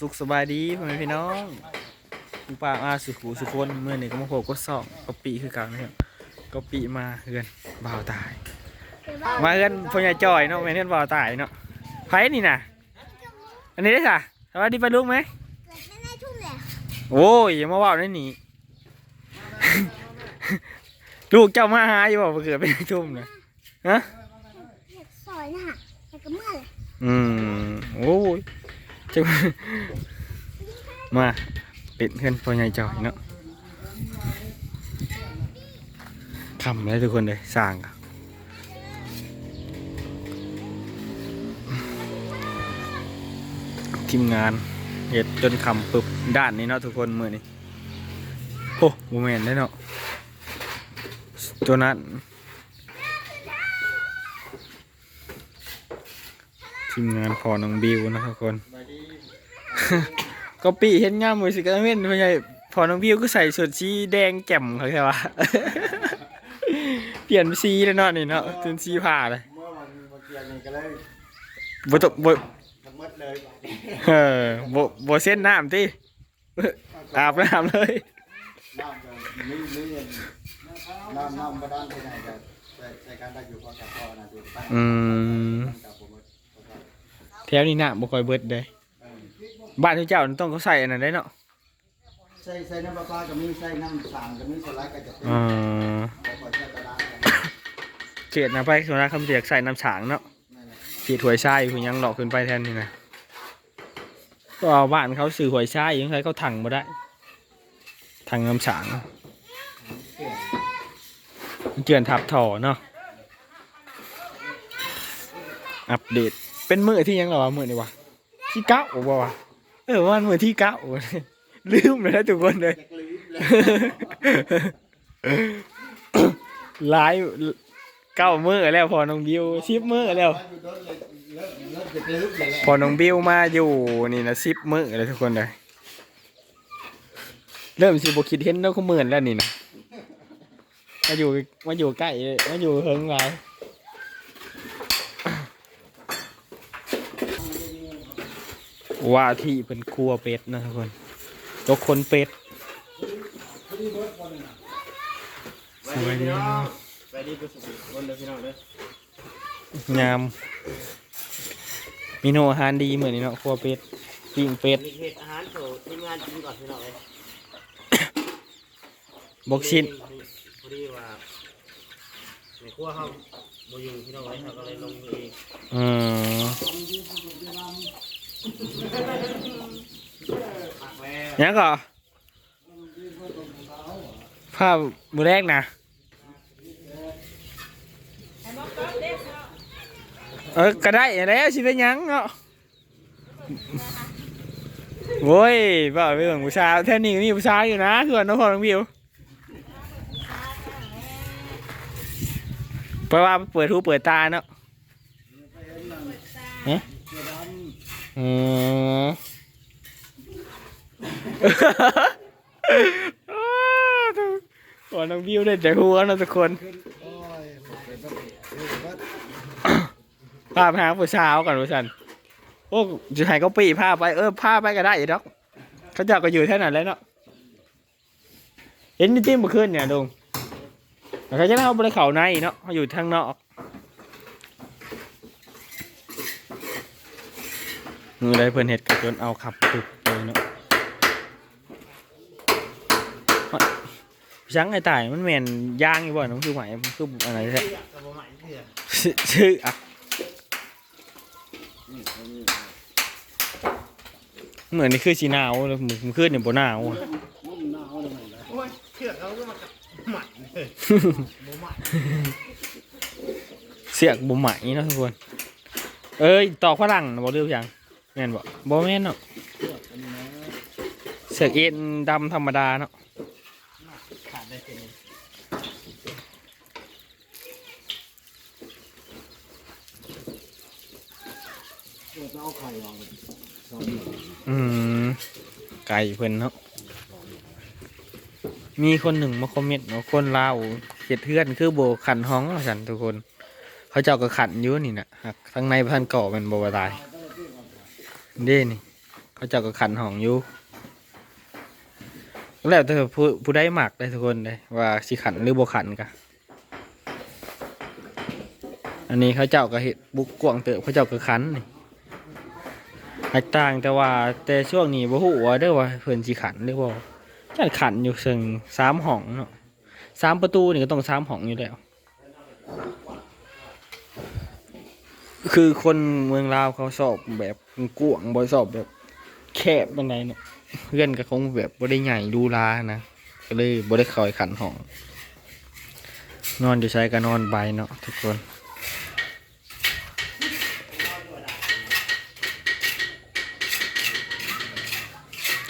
สุขสบายดีพ่อแม่พี่น้องคุณป้าอาสุขูสุคนเมื่อนี้ก็มาโผล่ก็สอบก็ปีคือกันนะครับก็ปีมาเฮือนบ่าวตาย มาเฮือนพ่อใหญ่จอยเนาะแม่นเฮือนบ่าวตายเนาะไผนี่น่ะ อันนี้ได้ค่ะสวัสดีป้าลุงไหมเกิดไม่ได้ทุ่มเลยโอ้ยอย่ามาว่าได้หนีลูกเจ้ามาหาอยู่บอกว่าเกิดเป็นทุ่มนะฮะอยากสอยนะฮะแต่ก็เมื่อเลยอืมโอ้ย จะมาเป็นเพื่อนพ่อใหญ่จอยเนาะทำเลยทุกคนเลยสร้างทีมงานเห็ดจนคำปึบด้านนี้เนาะทุกคนมือนี้โอ้โหแมนได้เนาะตัวนั้นทีมงานพอน้องบิวนะทุกคน ก็ปีเห็นงามมือสิกระเว้นพ่อใหญ่พอน้องบิวก็ใส่ชุดสีแดงแจ่มเขาใช่ปะเปลี่ยนสีแล้วเนาะนี่เนาะเป็นสีผ้าเลยเมื่อวันเมื่อกี้นี่ก็เลยบ่ตกบ่ทั้งหมดเลยเออบ่บ่เส้นน้ำติอาบน้ำเลยน้ำก็มีมีน้ำน้ำประดานที่ไหนก็ใช้การได้อยู่พอกับพอนะดูตั้งอืมกับผมแถวนี้น้ำบ่ค่อยเบิดเด้ บ้านทุกเจ้าต้องเขาใส่อันนั้นได้เนาะใส่ใส่น้ำปลาปลาก็มีใส่น้ำสางก็มีสไลด์ก็จะเป็นอ่าพอใช้กระดาษเขตนะไปส่วนนักคำเรียกใส่น้ำฉางเนาะนั่นแหละขีดหวยชายคุณยังหลอกขึ้นไปแทนนี่นะก็เอาบ้านเขาสื่อหวยชายยังไงเขาถังมาได้ถังน้ำฉางเจือนทับถอเนาะอัปเดตเป็นมือที่ยังเหรอวะมือนี่วะที่เก้าบ่วะเอ อวันมือที่เก้าลืมเลยนะทุกคนเลยจะกลืนเลยหลายเก้ามือแล้วพอน้องบิวชิปมือแล้ว พอน้องบิวมาอยู่นี่นะสิบมื้อเลยทุกคนเลยเริ่มสิบคิดเห็นแล้วเขาเหมือนแล้วนี่นะมาอยู่มาอยู่ใกล้มาอยู่เฮิงไง ว่าที่เป็นครัวเป็ดนะทุกคนตกคนเป็ดสวัสดีไปดีไปสุดวันเลยพี่น้องเลยงามเมีโนอาหารดีเหมือนนี่เนาะครัวเป็ดปิ้งเป็ดมีเหตุอาหารโชว์ทีมงานกินก่อนพี่น้องเลยบกชิ้นพอดีว่าในครัวเขาบ่อยู่พี่น้องเลยเขาก็เลยลงมือเองอืมพักแล้ว ยังก็ภาพมือแรกนะเออก็ได้แล้วสิเป็นยังเนาะโว้ยบ่าวไปเบิ่งผู้ชายแท่นี้ก็มีผู้ชายอยู่นะคือว่าน้องพ่อน้องบิวเพราะว่าเปิดหูเปิดตาเนาะฮะ อืมขอนน้องบิวได้แต่หัวนะทุกคนโอ้ยผมเป็นต้องดูว่าพหาผู้สาวก่อนผู้ชันโอ้จะให้เขาปีพาไปเออพาไปก็ได้อีดอกเขาจะก็อยู่แท่นั้นแล้วเนาะเห็นจิ้มเมื่อคืนเนี่ยดงเขาจะเอาไปเขาในเนาะเขาอยู่ทางนอก มือไรเพื่อนเห็ดกับจนเอาขับปุบเลยเนาะช้างไอ้ตายมันแมนย่างอยู่บ่นาะมันคือไหมคืออะไรแท้ชื่ออะเหมือนนี่คือสีหนาวแล้วมือมันขึ้นเนี่ยบนหนาวอะมุ่งหน้าเอาเลยนะเถื่อเขาก็มาหมันเลยบ่หมันเสียกบ่ไหมนะทุกคน เอ้ยต่อกฝรั่งนะบอกเรื่องยัง แม่นบ่บ่แม่นเนาะเสียกเอ็นดำธรรมดาเนาะขาดได้เสร็จเอาไข่ลองอืมไก่เพิ่นเนาะมีคนหนึ่งมาคอมเมนต์เนาคนลาวเฮ็ดเทือนคือโบขันห้องว่าซั่นทุกคน เขาเจ้าก็ขันอยู่นี่นะหักทางในพันเก่อแมันโบตาย เด้นี่ เขาเจ้าก็ขันห้องอยู่แล้วแต่ผู้ผู้ได้หมักได้ทุกคนเลยว่าสิขันหรือบ่ขันกะอันนี้เขาเจ้าก็เห็ดบุกกวางเติบเขาเจ้าก็ขันนี่แตกต่างแต่ว่าแต่ช่วงนี้บ่ฮู้ว่าเด้อว่าเพิ่นสิขันหรือบ่จัดขันอยู่ซึ่งสามห้องเนาะสามประตูนี่ก็ต้องสามห้องอยู่แล้ว คือคนเมืองลาวเขาสอบแบบกวงบ่สอบแบบ แคบปานใดเนาะเพื่อนก็คงแบบบ่ได้ใหญ่ดูลานะก็เลยบ่ได้คอยขันห้อง นอนอยู่ใช้ก็นอนไปเนาะทุกคน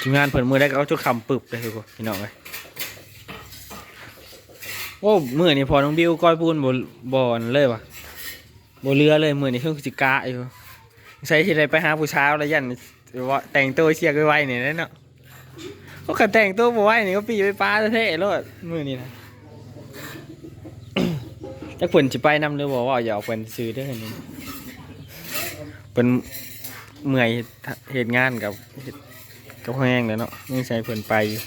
ทีมงานเพิ่นมือได้ก็เอาชุดคำปึบเลยทุกคนพี่น้องเลยโอ้มือนี่พอน้องบิวก้อยปูนบ่บอนเลยว่ะ บเรือเลยมือนี่เพิ่งสิกะอยู่ใช้ที่ไรไปหาผู้ชาวแล้วยันว่าแต่งตัวเชียร์ไว้ๆนี่แหละเนาะก็ขัแต่งตัวบ่ไหวนี่ก็ปีไปป้าเท่ๆแล้วมือนี่นะจักเพิ่นสิไปนำหรือบ่ว่าอย่าเอาเพิ่นซื้อเด้อนี่เพิ่นเมื่อยเฮ็ดงานกับกับแห้งแล้วเนาะนี่ใช้เพิ่นไปอยู่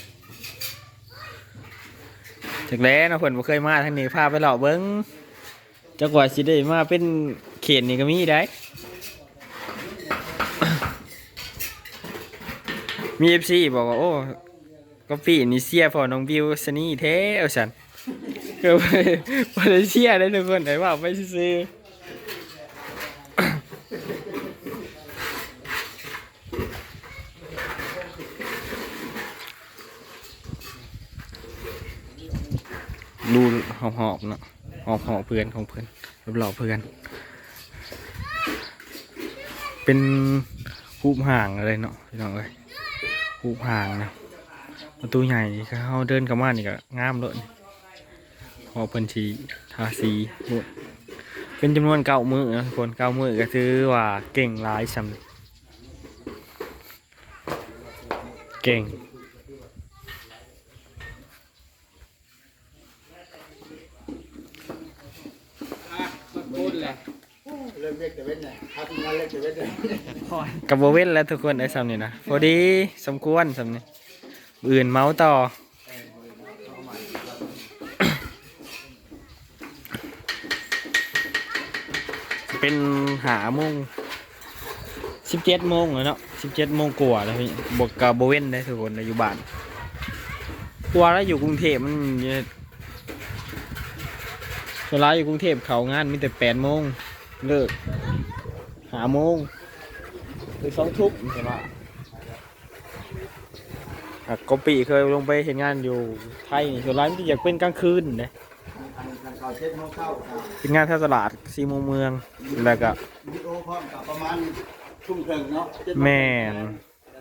จากแล้วเนาะเพิ่นบ่เคยมาทางนี้พาไปเลาะเบิ่ง จักว่าสิได้มาเป็นเขตนี่ก็มีได้ มีเอฟซีบอกว่าโอ้ก็ปีนี่เสียพอน้องบิวสนี่เท้เอาฉันก็ได้บ่ได้เสียได้ทุกคนแต่ว่าไปซื้อๆดูหอบๆเนาะ หอบหอเพื่อนของเพื่อนรอบหล่อเพื่อน เป็นหูบห่างอะไรเนาะพี่น้องเอ้ยหูบห่างนะประตูใหญ่เขาเดินเข้ามานี่ก็งามเลยพอเพิ่อนชีทาสีหมดเป็นจำนวนเก้ามือนะทุกคนเก้ามือก็ถือว่าเก่งหลายสำเก่ง เริ่มเรียกแต่เว้นเนี่ยถ้าทีมงานเรียกแต่เว้นเนี่ยกับโบเว่นแล้วทุกคนไอ้สำนี่นะพอดีสมควรสำนี่อื่นเมาส์ต่อเป็นหาโมงสิบเจ็ดโมงเลยเนาะสิบเจ็ดโมงกว่าแล้วพี่บวกกับโบเว่นได้ทุกคนในอยู่บ้านกลัวแล้วอยู่กรุงเทพมัน เวลาอยู่กรุงเทพเขางานมีแต่แปดโมงเลิกหาโมงหรือสองทุ่มใช่ไหมอะกปีเคยลงไปเห็นงานอยู่ไทยนี่ส่วนร้ายมันจะอยากเป็นกลางคืนนะทางทางเขาเช็ดโมงเข้าอ่าเป็นงานแถวตลาดซีโมงเมืองแล้วก็วิดีโอพร้อมกับประมาณทุ่มครึ่งเนาะเจ็ดโงแม่น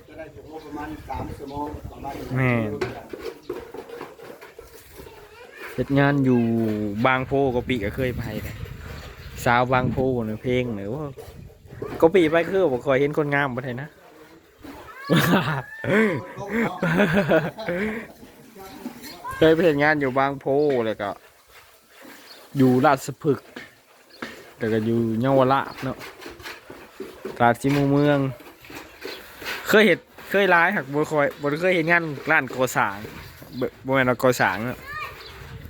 จะได้ชั่วโมงประมาณสามชั่วโมงประมาณนี้แม่น เห็นงานอยู่บางโพก็ปีก็เคยไปเลยสาวบางโพเนี่ยเพลงหรือว่าก็ปีไปคือผมคอยเห็นคนงามบ่ไทยนะเคยไปเห็นงานอยู่บางโพเลยก็ อยู่ราชพฤกษ์แต่ก็อยู่เยาวราชเนาะราชสีมุเมือง เคยเห็นเคยร้ายหักบ่คอยบ่เคยเห็นงานร้านก่อสร้างบบบ่แม่นว่าก่อสร้างเนาะ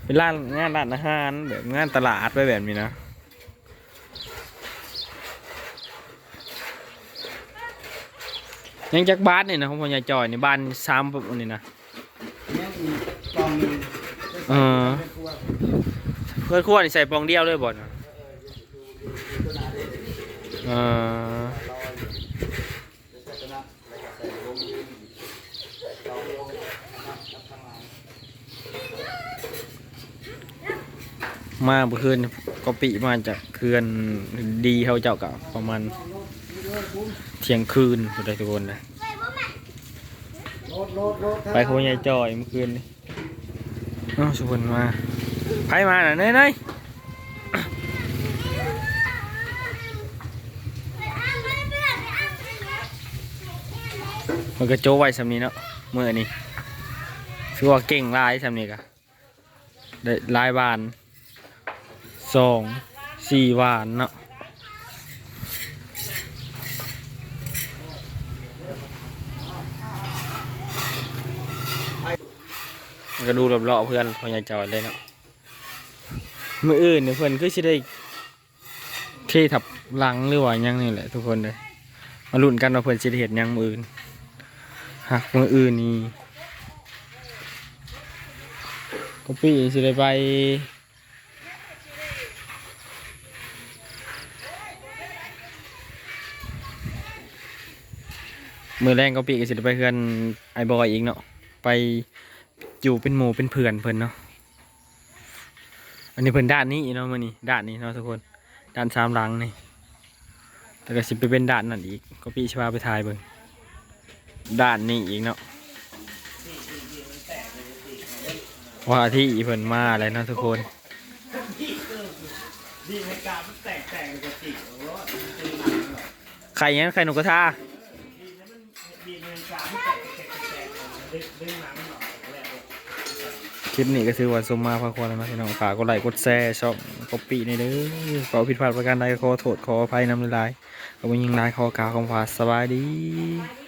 เป็นร้านงานร้านอาหารแบบงานตลาดไปแบบนี้นะยังจักบ้านนี่นะของพ่อใหญ่จอยนี่บ้านซ้ำแบบนี้นะเอองหนึ่งเออเพื่อนขั้วนี่ใส่ปองเดียวเลยบ่นะเออ มาเมื่อคืนก็ปีมาจากเคือนดีเขาเจ้ากับประมาณเที่ยงคืนสุดท้ายทุกคนนะโลดโลดโลดไปเขาใหญ่จอยเมื่อคืนนี่เอ้าสุพรรณมาไผมาหน่ะเน่ยเนยมันก็โจ้ไว้สำนี้เนาะเมื่อนี้คือว่าเก่งลายสำนี้กะได้ลายบาน สองสี่หวานเนาะก็ดูรอบๆเพื่อนพอยายจอยเลยเนาะมืออื่นเนี่ยเพื่อนก็จะได้เททับลังหรือว่ายังนี่แหละทุกคนเลยมาลุ่นกันว่าเพื่อนจะเห็นยังมืออื่นหักมืออื่นนี่ก็ปีจะได้ไป มือแรงก็ปีกสิได้ไปเพื่อนไอบอยอีกเนาะไปอยู่เป็นหมู่เป็นเพื่อนเพื่อนเนาะอันนี้เพื่อนด้านนี้เนาะมือนี้ด้านนี้เนาะทุกคนด้านสามหลังนี่แต่ก็สิไปเป็นด้านนั่นอีกก็ปีชวาไปถ่ายเบิ่งด้านนี้อีกเนาะว่าที่เพิ่นมาอะไรเนาะทุกคนดีในการมันแตกแตกกระติกโอ้ยตีหนังเหรอไข่ยังไข่นกกระทา ดีในกามแตกแตกแตกดึงดึงนังเหรอแหละคลิปนี้ก็คือว่าสมมาพาควรแล้วนะพี่น้องฝากกดไลค์กดแชร์ชอบกดปปี้ในเด้อขอผิดพลาดประการใดขอโทษขออภัยนำลายๆขอบคุณยิงลายขอกล่าวคำว่าสวัสดีสวัสดี